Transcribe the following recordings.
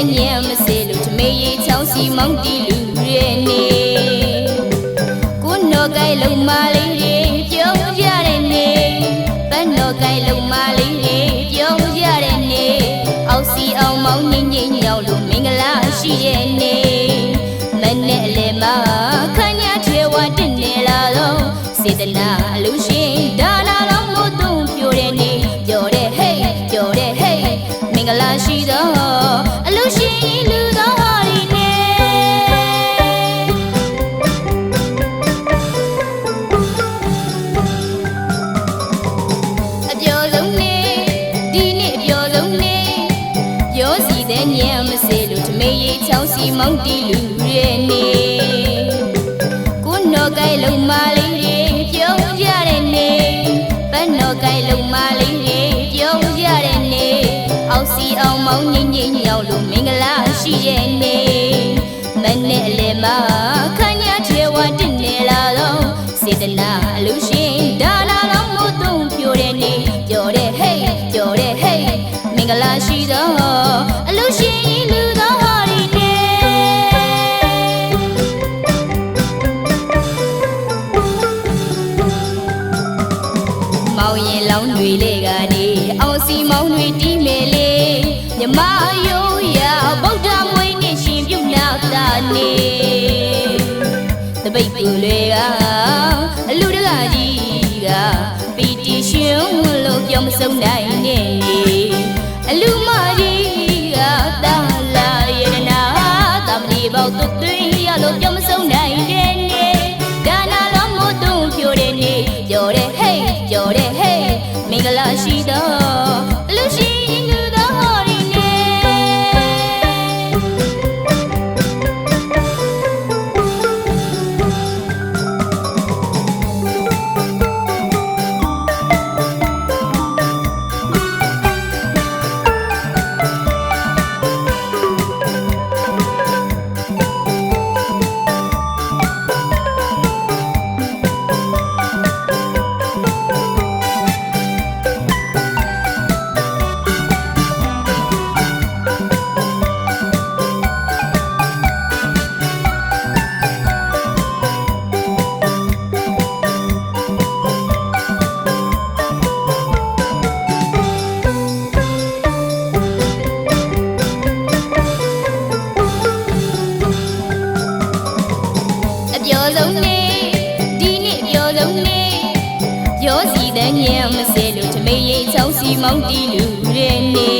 ပြောစီတဲ့ညံမစေလို့ထမေးရီချောင်းစီမောင်းတီလူရဲနေကိုနော်ကိုင်လုံးမလေးတွေပြောကြတဲ့နေပန်းနော်ကိုင်လုံးမလေးတွေပြောကြတဲ့နေအောက်စီအောင်မောင်းညင်ညင်ညောင်းလို့မင်္ဂလာရှိတဲ့နေမနဲ့လေမခညာချေဝတင်နေလာတော့စေတနာအလူ ညံမစေလို့ထမေးရီချောင်းစီမောင်းတီလူရဲနေကိုနော်ကိုင်လုံးမလေးတွေပြောကြတဲ့နေပန်းနော်ကိုင်လုံးမလေးတွေပြောကြတဲ့နေအောက်စီအောင်မောင်းညင်ညင်ရောက်လို့မင်္ဂလာရှိရဲ့နေမနဲ့အလေမ မောင်ရင်လောင်းတွေလေကနေအောင်စီမောင်းတွေတီးမယ်လေမြမရိုးရာဗုဒ္ဓမွေးနဲ့ရှင်ပြုနာတာနေတပိတ်ပူတွေကအလူတကကြီးကပီတီရှင်လို့ပြောမစုံနိုင်နဲ့နေအလူမကြီးကတာလာရတနာတမလီပေါသွတ်သွေးရလို့ပြောမစုံနိုင်တဲ့နေဒါနာလုံးမို့သူပြိုတဲ့နေကြော်တဲ့ ဟေးကြော် စီတဲ့ညံမစဲလို့ထမေးရင်ချောင်းစီမောင်းတီလူရဲနေ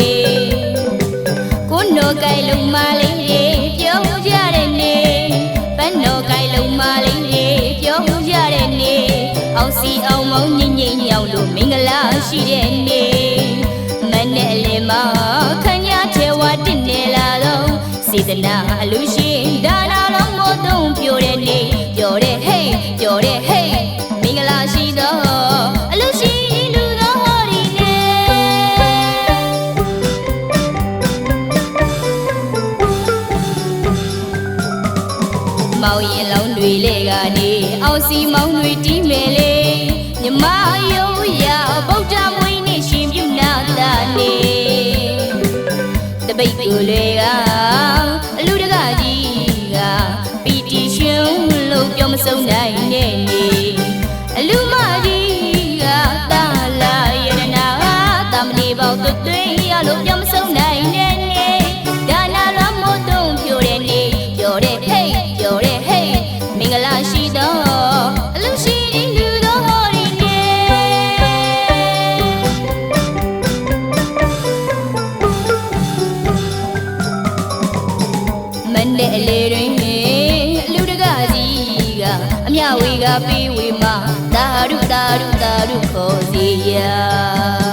ကိုနော်ကိုင်လုံးမလေးတွေပြောကြတဲ့နေပန်းနော်ကိုင်လုံးမလေးတွေပြောကြတဲ့နေအောင်စီအောင်မောင်းညင်ညင်ညောင်းလို့မင်္ဂလာရှိတဲ့နေမနဲ့လေမခညာချေဝတင်နေလာတော့စေတနာအလူ လောင်းတွေလေကနေအောင်စီမောင်းတွေတီးမယ်လေမြမရိုးရာဗုဒ္ဓမွေးနဲ့ရှင်ပြုနာတာနေတပိတ်ကူလေကအလူတကကြီးကပီတီရှင်လို့ပြောမစုံနိုင်နဲ့နေအလူမကြီးကတာလာယရနာတမလီပေါသွတ်သွေးရလို့ပြော နဲ့အလေတွင်အလူတကကြီးကအမြဝေကပေးဝေမသာဓုသာဓုသာဓုခေါ်စီရာ